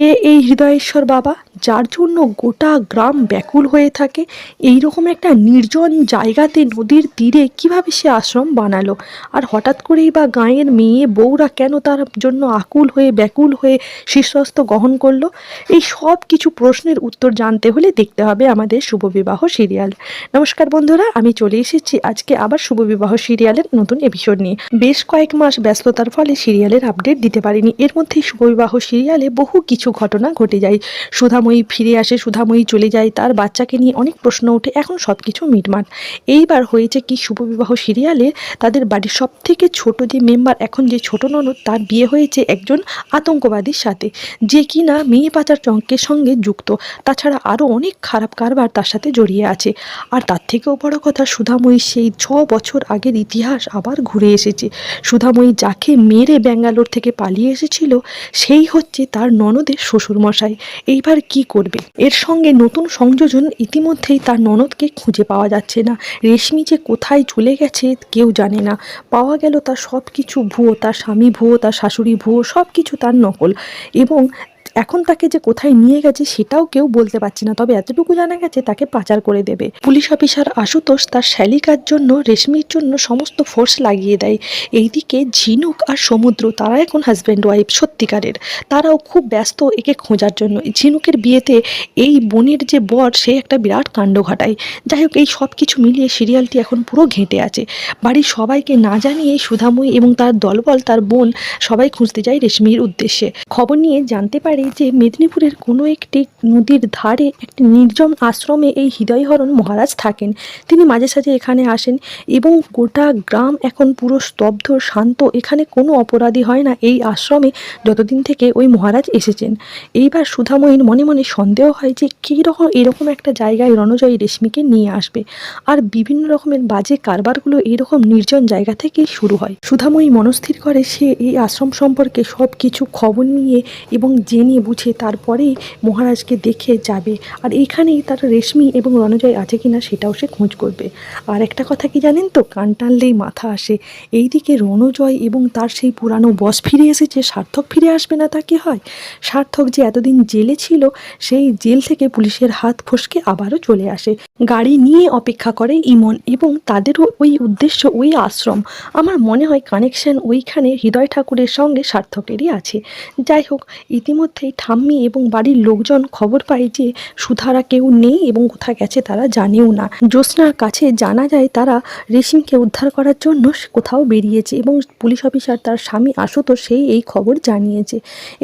এ এই হৃদয়েশ্বর বাবা, যার জন্য গোটা গ্রাম ব্যাকুল হয়ে থাকে এই রকম একটা নির্জন জায়গাতে নদীর তীরে কীভাবে সে আশ্রম বানালো? আর হঠাৎ করেই বা গাঁয়ের মেয়ে, বউরা কেন তার জন্য আকুল হয়ে, ব্যাকুল হয়ে শীর্ষস্থ গ্রহণ করল? এই সব কিছু প্রশ্নের উত্তর জানতে হলে দেখতে হবে আমাদের শুভবিবাহ সিরিয়াল। নমস্কার বন্ধুরা, আমি চলে এসেছি আজকে আবার শুভবিবাহ সিরিয়ালের নতুন এপিসোড নিয়ে। বেশ কয়েক মাস ব্যস্ততার ফলে সিরিয়ালের আপডেট দিতে পারিনি। এর মধ্যেই শুভবিবাহ সিরিয়ালে বহু কিছু ঘটনা ঘটে যায়। সুধাময়ী ফিরে আসে, সুধাময়ী চলে যায়, তার বাচ্চাকে নিয়ে অনেক প্রশ্ন ওঠে, এখন সব কিছু মিটমাট। এইবার হয়েছে কি, শুভবিবাহ সিরিয়ালে তাদের বাড়ির সব থেকে ছোট যে মেম্বার এখন যে ছোট ননদ, তার বিয়ে হয়েছে একজন আতঙ্কবাদীর সাথে, যে কিনা মেয়ে পাচার চঙ্কের সঙ্গে যুক্ত। তাছাড়া আরও অনেক খারাপ কারবার তার সাথে জড়িয়ে আছে। আর তার থেকেও বড় কথা, সুধাময়ী সেই ছ বছর আগের ইতিহাস আবার ঘুরে এসেছে। সুধাময়ী যাকে মেরে ব্যাঙ্গালোর থেকে পালিয়ে এসেছিল, সেই হচ্ছে তার ননদের শ্বশুরমশাই, এইবার কি করবে? এর সঙ্গে নতুন সংযোজন ইতিমধ্যেই তার ননদকে খুঁজে পাওয়া যাচ্ছে না। রেশমি যে কোথায় চলে গেছে কেউ জানে না। পাওয়া গেল তার সব কিছু ভুয়ো তার স্বামী, ভুয়ো তার শাশুড়ি, ভুয়ো সব কিছু তার নকল। এবং এখন তাকে যে কোথায় নিয়ে গেছে সেটাও কেউ বলতে পারছে না। তবে এতটুকু জানা গেছে তাকে পাচার করে দেবে। পুলিশ অফিসার আশুতোষ তার শ্যালিকার জন্য রেশমির জন্য সমস্ত ফোর্স লাগিয়ে দেয়। এইদিকে ঝিনুক আর সমুদ্র তারা এখন হাজব্যান্ড ওয়াইফ সত্যিকারের। তারাও খুব ব্যস্ত একে খোঁজার জন্য। ঝিনুকের বিয়েতে এই বোনের যে বর, সে একটা বিরাট কাণ্ড ঘটায়। যাই হোক, এই সব কিছু মিলিয়ে সিরিয়ালটি এখন পুরো ঘেঁটে আছে। বাড়ির সবাইকে না জানিয়ে সুধাময়ী এবং তার দলবল, তার বোন সবাই খুঁজতে যায় রেশমির উদ্দেশ্যে। খবর নিয়ে জানতে পারে যে মেদিনীপুরের কোনো একটি নদীর ধারে একটি নির্জন আশ্রমে এই হৃদয়হরণ মহারাজ থাকেন। তিনি মাঝে সাঝে এখানে আসেন এবং গোটা গ্রাম এখন পুরো স্তব্ধ, শান্ত। এখানে কোনো অপরাধী হয় না। এই আশ্রমে যতদিন থেকে ওই মহারাজ এসেছেন। এইবার সুধাময়ীর মনে মনে সন্দেহ হয় যে কী রকম, এরকম একটা জায়গায় রণজয়ী রেশমিকে নিয়ে আসবে। আর বিভিন্ন রকমের বাজে কারবারগুলো এরকম নির্জন জায়গা থেকেই শুরু হয়। সুধাময়ী মনস্থির করে, সে এই আশ্রম সম্পর্কে সব কিছু খবর নিয়ে এবং জেনে বুঝে তারপরেই মহারাজকে দেখে যাবে। আর এখানেই তার রেশমি এবং রণজয় আছে কিনা সেটাও সে খোঁজ করবে। আর একটা কথা কি জানেন তো? কান টানলেই মাথা আসে। এইদিকে রণজয় এবং তার সেই পুরানো বস ফিরে এসেছে। সার্থক ফিরে আসবে না তা কি হয়? সার্থক যে এতদিন জেলে ছিল, সেই জেল থেকে পুলিশের হাত ফসকে আবারও চলে আসে। গাড়ি নিয়ে অপেক্ষা করে ইমন এবং তাদেরও ওই উদ্দেশ্য, ওই আশ্রম। আমার মনে হয় কানেকশন ওইখানে হৃদয় ঠাকুরের সঙ্গে সার্থকেরই আছে। যাই হোক ইতিমধ্যেই ঠাম্মি এবং বাড়ির লোকজন খবর পায় যে সুধারা কেউ নেই এবং কোথায় গেছে তারা জানেও না। জ্যোৎস্নার কাছে জানা যায় তারা রেশমিকে উদ্ধার করার জন্য কোথাও বেরিয়েছে এবং পুলিশ অফিসার তার স্বামী আশুতোষ সেই এই খবর জানিয়েছে।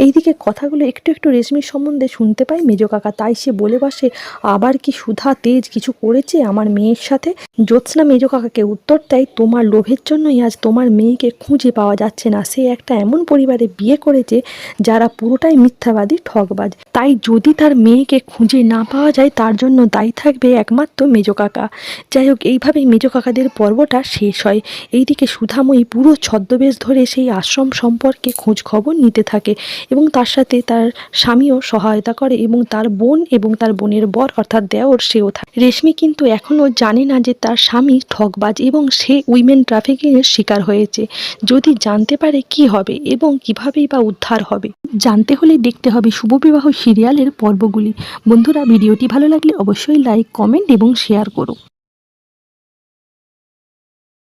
এইদিকে কথাগুলো একটু একটু রেশমির সম্বন্ধে শুনতে পায় মেজো কাকা। তাই সে বলে বসে, আবার কি সুধা তেজ কিছু করেছে আমার মেয়ের সাথে? জ্যোৎস্না মেজো কাকাকে উত্তর দেয়, তোমার লোভের জন্যই আজ তোমার মেয়েকে খুঁজে পাওয়া যাচ্ছে না। সে একটা এমন পরিবারে বিয়ে করেছে যারা পুরোটাই মিথ্যাবাদী ঠকবাজ তাই যদি তার মেয়েকে খুঁজে না পাওয়া যায়, তার জন্য দায়ী থাকবে একমাত্র মেজো কাকা। যাই হোক, এইভাবেই মেজো কাকাদের পর্বটা শেষ হয়। এইদিকে সুধাময়ী পুরো ছদ্মবেশ ধরে সেই আশ্রম সম্পর্কে খোঁজ খবর নিতে থাকে এবং তার সাথে তার স্বামীও সহায়তা করে এবং তার বোন এবং তার বোনের বর অর্থাৎ দেওর সেও থাকে। রেশমি কিন্তু এখনও জানে না যে তার স্বামী ঠকবাজ এবং সে উইমেন ট্রাফিকিংয়ের শিকার হয়েছে। যদি জানতে পারে কি হবে এবং কিভাবেই বা উদ্ধার হবে। জানতে হলে দেখতে হবে শুভবিবাহ সিরিয়ালের পর্বগুলি। বন্ধুরা, ভিডিওটি ভালো লাগলে অবশ্যই লাইক কমেন্ট এবং শেয়ার করো।